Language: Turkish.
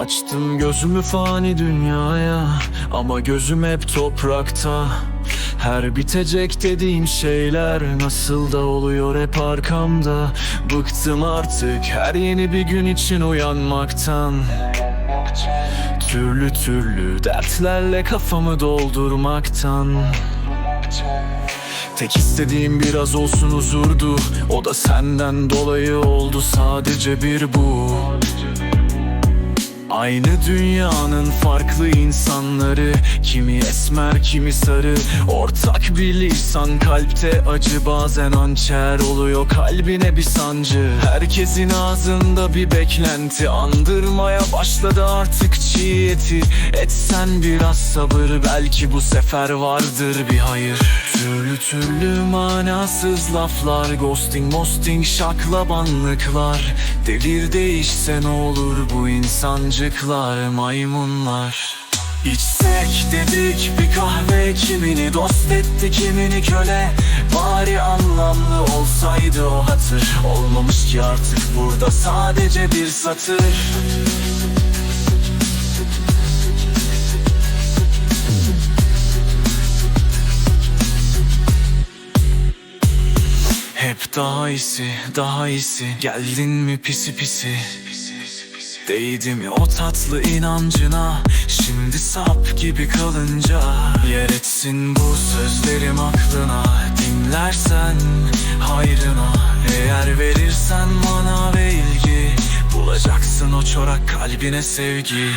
Açtım gözümü fani dünyaya Ama gözüm hep toprakta. Her bitecek dediğim şeyler Nasıl da oluyor hep arkamda. Bıktım artık her yeni bir gün için uyanmaktan. Türlü türlü dertlerle kafamı doldurmaktan. Tek istediğim biraz olsun huzurdu. O da senden dolayı oldu sadece bir bu Aynı dünyanın farklı insanları Kimi esmer kimi sarı. Ortak bir lisan kalpte acı Bazen hançer oluyor kalbine bir sancı. Herkesin ağzında bir beklenti Andırmaya başladı artık çiğ eti. Etsen biraz sabır belki bu sefer vardır bir hayır. Türlü türlü manasız laflar Ghosting mosting şaklabanlıklar. Devir değişse ne olur bu insancıklar maymunlar. İçsek dedik bir kahve Kimini dost etti kimini köle. Bari anlamlı olsaydı o hatır. Olmamış ki artık burada sadece bir satır. Hep daha iyisi, daha iyisi. Geldin mi pisi pisi Değdi mi o tatlı inancına. Şimdi sap gibi kalınca Yer etsin bu sözlerim aklına. Dinlersen hayrına Eğer verirsen mana ve ilgi Bulacaksın o çorak kalbine sevgi